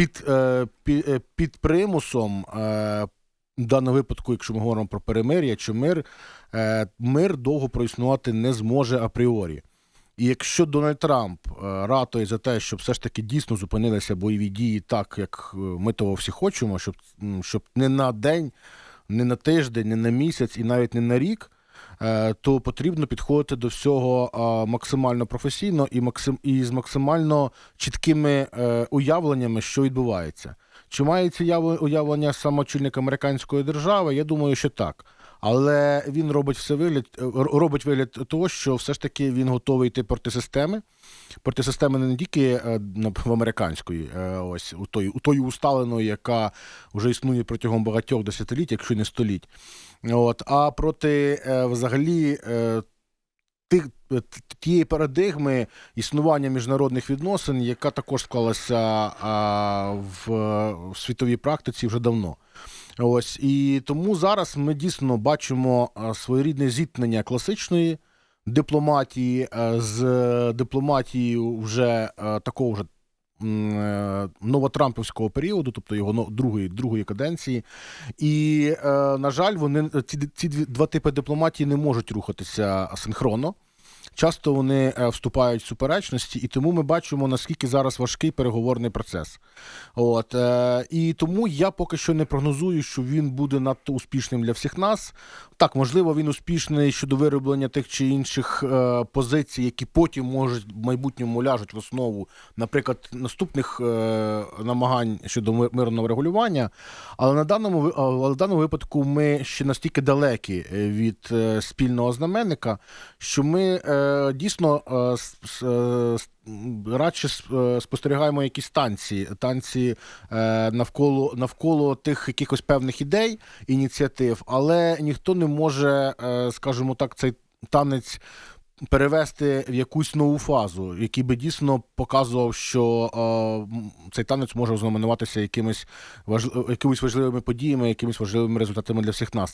під, е, під, е, під примусом, е, в даному випадку, якщо ми говоримо про перемир'я чи мир, мир довго проіснувати не зможе апріорі. І якщо Дональд Трамп ратує за те, щоб все ж таки дійсно зупинилися бойові дії так, як ми того всі хочемо, щоб, щоб не на день, не на тиждень, не на місяць і навіть не на рік, то потрібно підходити до всього е, максимально професійно і, максим, і з максимально чіткими е, уявленнями, що відбувається. Чи має ці уявлення сам очільник американської держави? Я думаю, що так. Але він робить все вигляд, е, робить вигляд того, що все ж таки він готовий йти проти системи. Проти системи не тільки е, в американської, е, ось у тої, у тої усталеної, яка вже існує протягом багатьох десятиліть, якщо не століть. От, а проти взагалі тих, тієї парадигми існування міжнародних відносин, яка також склалася в світовій практиці вже давно. Ось і тому зараз ми дійсно бачимо своєрідне зіткнення класичної дипломатії е, з дипломатією вже е, такого вже е, новотрампівського періоду, тобто його другої, другої каденції. І, е, на жаль, вони ці, ці два типи дипломатії не можуть рухатися синхронно. Часто вони е, вступають в суперечності, і тому ми бачимо, наскільки зараз важкий переговорний процес. От, е, і тому я поки що не прогнозую, що він буде надто успішним для всіх нас. Так, можливо, він успішний щодо вироблення тих чи інших е, позицій, які потім можуть в майбутньому ляжуть в основу, наприклад, наступних намагань щодо мирного регулювання. Але на даному але в даному випадку ми ще настільки далекі від спільного знаменника, що ми е, дійсно е, е, радше е, спостерігаємо якісь танці, танці навколо, навколо тих якихось певних ідей, ініціатив, але ніхто не може, е, скажімо так, цей танець. Перевести в якусь нову фазу, який би дійсно показував, що цей танець може ознаменуватися якимись, важли, якимись важливими подіями, якимись важливими результатами для всіх нас.